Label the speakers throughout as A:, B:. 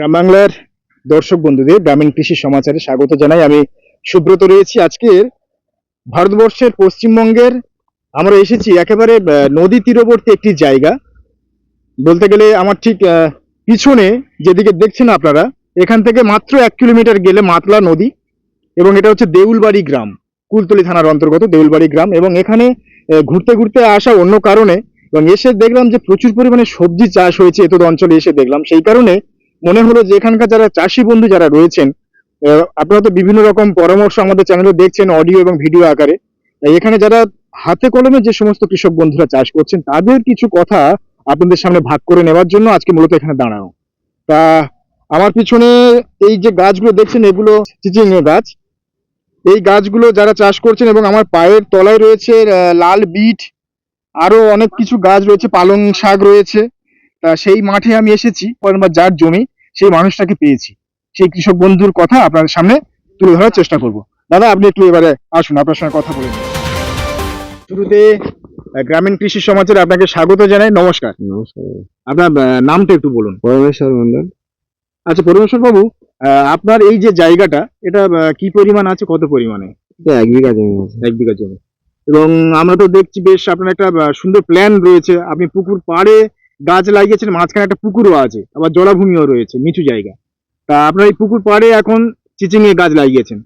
A: গ্রাম বাংলার দর্শক বন্ধুদের গ্রামীণ কৃষি সমাচারে স্বাগত জানাই। আমি সুব্রত রয়েছি। আজকের ভারতবর্ষের পশ্চিমবঙ্গের আমরা এসেছি একেবারে নদী তীরবর্তী একটি জায়গা। বলতে গেলে আমার ঠিক পিছনে যেদিকে দেখছেন আপনারা, এখান থেকে মাত্র এক কিলোমিটার গেলে মাতলা নদী এবং এটা হচ্ছে দেউলবাড়ি গ্রাম, কুলতলি থানার অন্তর্গত দেউলবাড়ি গ্রাম এবং এখানে ঘুরতে ঘুরতে আসা অন্য কারণে এবং এসে দেখলাম যে প্রচুর পরিমাণে সবজি চাষ হয়েছে এতদ অঞ্চলে এসে দেখলাম। সেই কারণে মনে হলো যে এখানকার যারা চাষি বন্ধু যারা রয়েছেন আপনারা তো বিভিন্ন রকম পরামর্শ আমাদের চ্যানেলে দেখছেন অডিও এবং ভিডিও আকারে। এখানে যারা হাতে কলমে যে সমস্ত কৃষক বন্ধুরা চাষ করছেন, তাদের কিছু কথা আপনাদের সামনে ভাগ করে নেওয়ার জন্য আজকে মূলত এখানে দাঁড়ানো। তা, আমার পিছনে এই যে গাছগুলো দেখছেন, এগুলো চিচিঙ্গা গাছ। এই গাছগুলো যারা চাষ করছেন এবং আমার পায়ের তলায় রয়েছে লাল বিট, আরও অনেক কিছু গাছ রয়েছে, পালং শাক রয়েছে। তা, সেই মাঠে আমি এসেছি যার জমি। সেই মানুষটাকে পেয়েছি। সেই কৃষক বন্ধুর কথা আপনাদের সামনে তুলে ধরার চেষ্টা করব। দাদা আপনি একটু এবারে আসুন আপনার সঙ্গে কথা বলে শুরুতে গ্রামীণ কৃষি সমাজের আপনাকে স্বাগত জানাই নমস্কার।
B: নমস্কার।
A: আপনার নামটা একটু বলুন।
B: পরমেশ্বর মন্ডল
A: আচ্ছা পরমেশ্বর বাবু আপনার এই যে জায়গাটা এটা কি পরিমাণ আছে কত পরিমাণে?
B: এক বিঘা জমি আছে।
A: এক বিঘা জমি। এবং আমরা তো দেখছি বেশ আপনার একটা সুন্দর প্ল্যান রয়েছে। আপনি পুকুর পাড়ে গাছ লাগিয়েছেন মাঝখানে একটা পুকুরও আছে আবার জলাভূমিও রয়েছে নিচু জায়গা। তা আপনার এই পুকুর পাড়ে এখন চিচিংয়ে গাছ লাগিয়েছেন।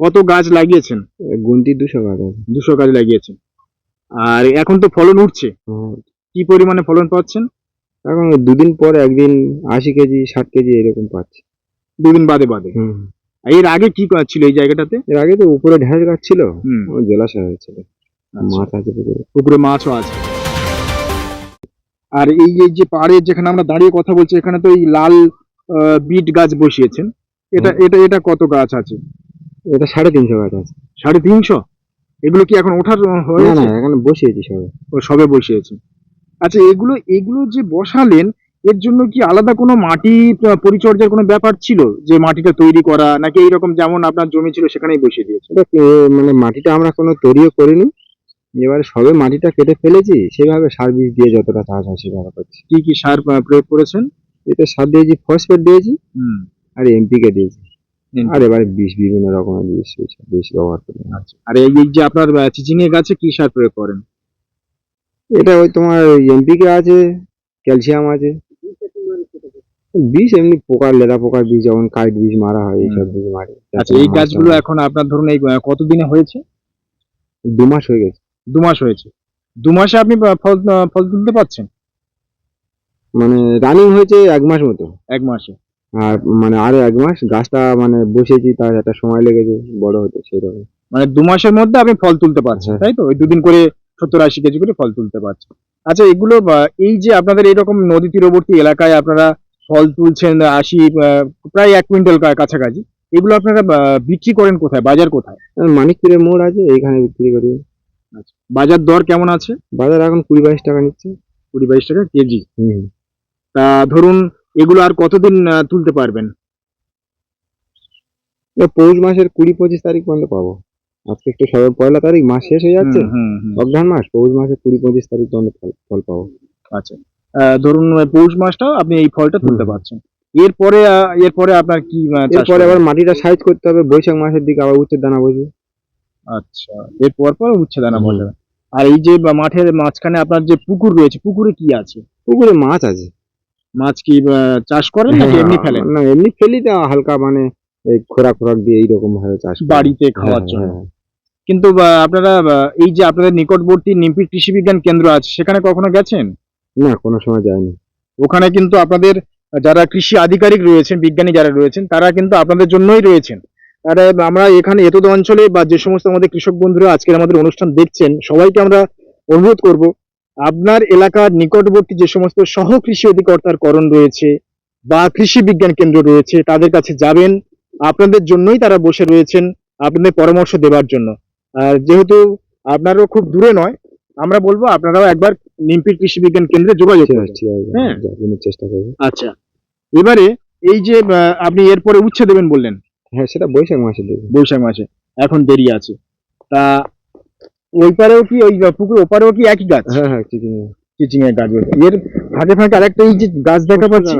A: কত গাছ লাগিয়েছেন?
B: গুনতি দুশো গাছ
A: দুশো গাছ লাগিয়েছেন। আর এখন তো ফলন উঠছে। কি পরিমাণে ফলন পাচ্ছেন?
B: এখন দুদিন পর একদিন আশি কেজি ষাট কেজি এরকম পাচ্ছি।
A: দুদিন বাদে বাদে। এর আগে কি ছিল এই জায়গাটাতে?
B: এর আগে তো উপরে ঢেঁড়স গাছ ছিল জলাশয় হয়েছিল।
A: আচ্ছা।
B: মাছ আছে পুকুরে।
A: পুকুরে মাছও আছে। আর এই এই যে পাড়ে যেখানে আমরা দাঁড়িয়ে কথা বলছি এখানে তো এই লাল বিট গাছ বসিয়েছেন। এটা এটা এটা কত গাছ আছে?
B: এটা সাড়ে তিনশো গাছ আছে।
A: সাড়ে তিনশো? এগুলো কি এখন ওঠার
B: না এখানে বসিয়েছি সবে।
A: ও সবে বসিয়েছে আচ্ছা এগুলো এগুলো যে বসালেন এর জন্য কি আলাদা কোনো মাটি পরিচর্যার কোনো ব্যাপার ছিল? যে মাটিটা তৈরি করা নাকি এইরকম যেমন আপনার জমি ছিল সেখানেই বসিয়ে দিয়েছে
B: মানে মাটিটা আমরা কোনো তৈরিও করিনি। এবারে সবে মাটিটা কেটে ফেলেছি সেভাবে সার বীজ দিয়ে যতটা চাষ হয় সেভাবে করছি।
A: কি কি সার প্রয়োগ করেছেন?
B: এটা সার দিয়েছি ফসফেট দিয়েছি
A: হুম।
B: আর এমপিকে দিয়েছি। আর এবারে বিষ বিভিন্ন রকমের বিষ বিষ ব্যবহার করি।
A: আচ্ছা। আর এই যে আপনার চিচিংয়ে গাছে কি সার প্রয়োগ করেন?
B: এটা ওই তোমার এমপিকে আছে ক্যালসিয়াম আছে। বিষ এমনি পোকার লেদা পোকার বীজ যেমন কাইট বীজ মারা হয় এইসব বীজ মারে।
A: আচ্ছা এই গাছগুলো এখন আপনার ধরুন এই কতদিনে হয়েছে?
B: দু মাস হয়ে গেছে।
A: দু মাস হয়েছে। দু মাসে আপনি ফল ফল তুলতে পারছেন?
B: মানে রানিং হয়েছে এক মাস মতো।
A: এক মাসে।
B: আর মানে আরও এক মাস গাছটা মানে বসেছি তার একটা সময় লেগেছে বড় হতে সেরকম
A: মানে দু মাসের মধ্যে আপনি ফল তুলতে পারছেন
B: হ্যাঁ।
A: তাই তো? ওই দুদিন করে সত্তর আশি কেজি করে ফল তুলতে পারছেন। আচ্ছা এগুলো এই যে আপনাদের এরকম নদী তীরবর্তী এলাকায় আপনারা ফল তুলছেন আশি প্রায় এক কুইন্টাল কাছাকাছি এগুলো আপনারা বিক্রি করেন কোথায়? বাজার কোথায়?
B: মানিকপুরের মোড় আছে এইখানে বিক্রি করি।
A: বাজার দর কেমন আছে?
B: বাজার এখন কুড়ি বাইশ টাকা নিচ্ছে।
A: কুড়ি বাইশ টাকা কেজি।
B: হুম
A: তা ধরুন এগুলো আর কতদিন তুলতে পারবেন?
B: পৌষ মাসের কুড়ি পঁচিশ তারিখ পর্যন্ত পাবো। আজকে একটু সবে পয়লা তারিখ মাস শেষ হয়ে যাচ্ছে। অঘ্রান মাস পৌষ মাসের কুড়ি পঁচিশ তারিখ পর্যন্ত ফল পাবো।
A: আচ্ছা। ধরুন পৌষ মাসটাও আপনি এই ফলটা তুলতে পারছেন। এরপরে এরপরে আপনার কি
B: এরপরে আবার মাটিটা সাইজ করতে হবে বৈশাখ মাসের দিকে আবার উচ্চের দানা বসবে।
A: আচ্ছা এরপর পর উচ্ছে দানা
B: হুম।
A: বলে। আর এই যে মাঠের মাঝখানে আপনার যে পুকুর রয়েছে পুকুরে কি আছে?
B: পুকুরে মাছ আছে।
A: মাছ কি চাষ করেন নাকি
B: হ্যাঁ,
A: এমনি ফেলেন?
B: না এমনি ফেলি তো হালকা মানে এই খোরাক খোরাক দিয়ে এইরকম ভাবে চাষ
A: বাড়িতে খাওয়ার
B: হ্যাঁ,
A: জন্য।
B: হ্যাঁ,
A: কিন্তু আপনারা এই যে আপনাদের নিকটবর্তী নিমপির কৃষি বিজ্ঞান কেন্দ্র আছে সেখানে কখনো গেছেন?
B: না কোনো সময় যায়নি।
A: ওখানে কিন্তু আপনাদের যারা কৃষি আধিকারিক রয়েছেন বিজ্ঞানী যারা রয়েছেন তারা কিন্তু আপনাদের জন্যই রয়েছেন। তারা আমরা এখানে এতদ অঞ্চলে বা যে সমস্ত আমাদের কৃষক বন্ধুরা আজকের আমাদের অনুষ্ঠান দেখছেন সবাইকে আমরা অনুরোধ করব আপনার এলাকার নিকটবর্তী যে সমস্ত সহ কৃষি অধিকর্তার করণ রয়েছে বা কৃষি বিজ্ঞান কেন্দ্র রয়েছে তাদের কাছে যাবেন। আপনাদের জন্যই তারা বসে রয়েছেন আপনাদের পরামর্শ দেওয়ার জন্য। আর যেহেতু আপনারও খুব দূরে নয় আমরা বলব আপনারাও একবার নিমপির কৃষি বিজ্ঞান কেন্দ্রে যোগাযোগ করবেন হ্যাঁ।
B: চেষ্টা করব।
A: আচ্ছা এবারে এই যে আপনি এরপরে উচ্ছে দেবেন বললেন।
B: হ্যাঁ সেটা বৈশাখ মাসে দেবো।
A: বৈশাখ মাসে এখন দেরি আছে। তা ওই পারেও কি ওই পুকুর ওপারেও কি একই গাছ?
B: হ্যাঁ হ্যাঁ চিকেন
A: চিচিং এর গাছ। এর ফাঁকে ফাঁকে আরেকটা এই যে গাছ দেখা পাচ্ছি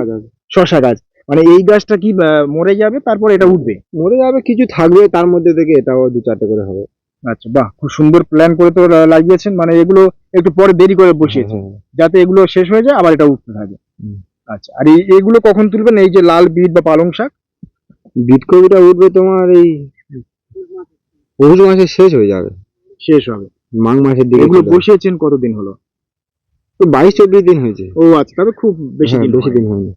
A: শশা গাছ মানে এই গাছটা কি মরে যাবে তারপর এটা উঠবে?
B: মরে যাবে কিছু থাকবে তার মধ্যে থেকে এটাও দু চারটে করে হবে।
A: আচ্ছা বাহ খুব সুন্দর প্ল্যান করে তো লাগিয়েছেন মানে এগুলো একটু পরে দেরি করে বসিয়েছে
B: হ্যাঁ,
A: যাতে এগুলো শেষ হয়ে যায় আবার এটা উঠতে থাকে। আচ্ছা আর এগুলো কখন তুলবেন? এই যে লাল বিট বা পালং শাক?
B: বিটকপিটা উঠবে তোমার এই পৌষ মাসে শেষ হয়ে যাবে।
A: শেষ হবে।
B: মাঘ মাসের দিকে
A: এগুলো বসিয়েছেন কতদিন হলো?
B: তো বাইশ চব্বিশ দিন হয়েছে।
A: ও আচ্ছা তবে খুব বেশি
B: হ্যাঁ,
A: দিন
B: বেশি দিন হয়নি।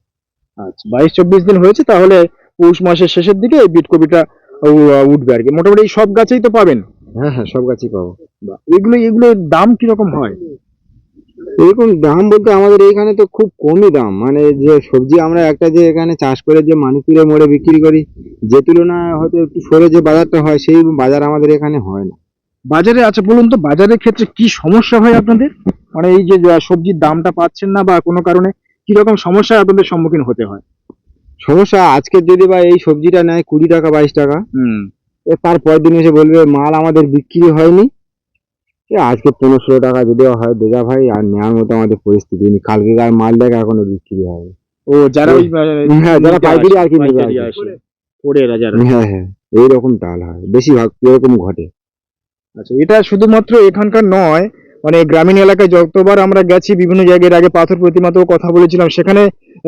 A: আচ্ছা বাইশ চব্বিশ দিন হয়েছে তাহলে পৌষ মাসের শেষের দিকে এই বিট কপিটা উঠবে আর কি। মোটামুটি সব গাছেই তো পাবেন।
B: হ্যাঁ হ্যাঁ সব গাছই পাবো।
A: এগুলো এগুলোর দাম কীরকম হয়?
B: এরকম দাম বলতে আমাদের এইখানে তো খুব কমই দাম। মানে যে সবজি আমরা একটা যে এখানে চাষ করে যে মানিকুরে মোড়ে বিক্রি করি যে তুলনায় হয়তো একটু সরে যে বাজারটা হয় সেই বাজার আমাদের এখানে হয় না।
A: বাজারে আচ্ছা বলুন তো বাজারের ক্ষেত্রে কি সমস্যা হয় আপনাদের? মানে এই যে সবজির দামটা পাচ্ছেন না বা কোনো কারণে কি রকম সমস্যায় আপনাদের সম্মুখীন হতে হয়?
B: সমস্যা আজকে যদি বা এই সবজিটা নেয় কুড়ি টাকা বাইশ টাকা
A: হুম।
B: এ তারপরের দিন এসে বলবে মাল আমাদের বিক্রি হয়নি। আজকে পনেরোশো টাকা যদিও হয় দেজা ভাই আর নেওয়ার মতো আমাদের পরিস্থিতি নেই কালকে গায়ে মাল দেখা এখনও বিক্রি হয়
A: ও যারা ওই
B: হ্যাঁ যারা পাইকারি আর কি নেবে আর।
A: আসে। পড়ে এরা যারা
B: হ্যাঁ হ্যাঁ এইরকম তাল হয় বেশিরভাগ এরকম ঘটে
A: আচ্ছা এটা শুধুমাত্র এখানকার নয় মানে গ্রামীণ এলাকায় যতবার আমরা গেছি বিভিন্ন জায়গায় আগে পাথর প্রতিমাতেও কথা বলেছিলাম সেখানে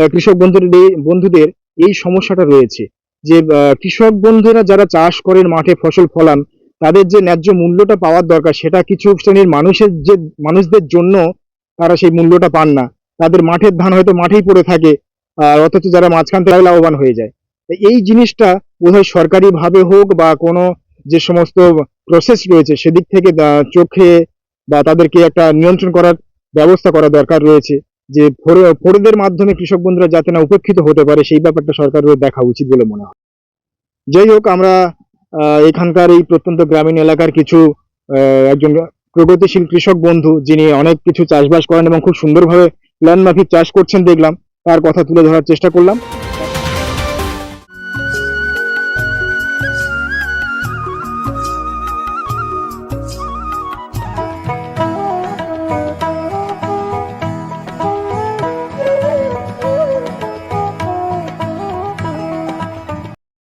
A: কৃষক বন্ধুদের বন্ধুদের এই সমস্যাটা রয়েছে যে কৃষক বন্ধুরা যারা চাষ করেন মাঠে ফসল ফলান তাদের যে ন্যায্য মূল্যটা পাওয়ার দরকার, সেটা কিছু শ্রেণির মানুষের যে, মানুষদের জন্য তারা সেই মূল্যটা পান না। তাদের মাঠের ধান হয়তো মাঠেই পড়ে থাকে, আর অথচ যারা মাঝখান থেকে লাভবান হয়ে যায়। এই জিনিসটা বোধহয় সরকারি ভাবে হোক বা কোনো যে সমস্ত প্রসেস রয়েছে, সেদিক থেকে চোখে বা তাদেরকে একটা নিয়ন্ত্রণ করার ব্যবস্থা করা দরকার রয়েছে। যে ফোরেদের মাধ্যমে কৃষক বন্ধুরা যাতে না উপেক্ষিত হতে পারে, সেই ব্যাপারটা সরকারের দেখা উচিত বলে মনে হয়। যাই হোক, আমরা এখানকার এই প্রত্যন্ত গ্রামীণ এলাকার কিছু একজন প্রগতিশীল কৃষক বন্ধু, যিনি অনেক কিছু চাষবাস করেন এবং খুব সুন্দরভাবে প্ল্যান মাফিক চাষ করছেন, দেখলাম। তার কথা তুলে ধরার চেষ্টা করলাম।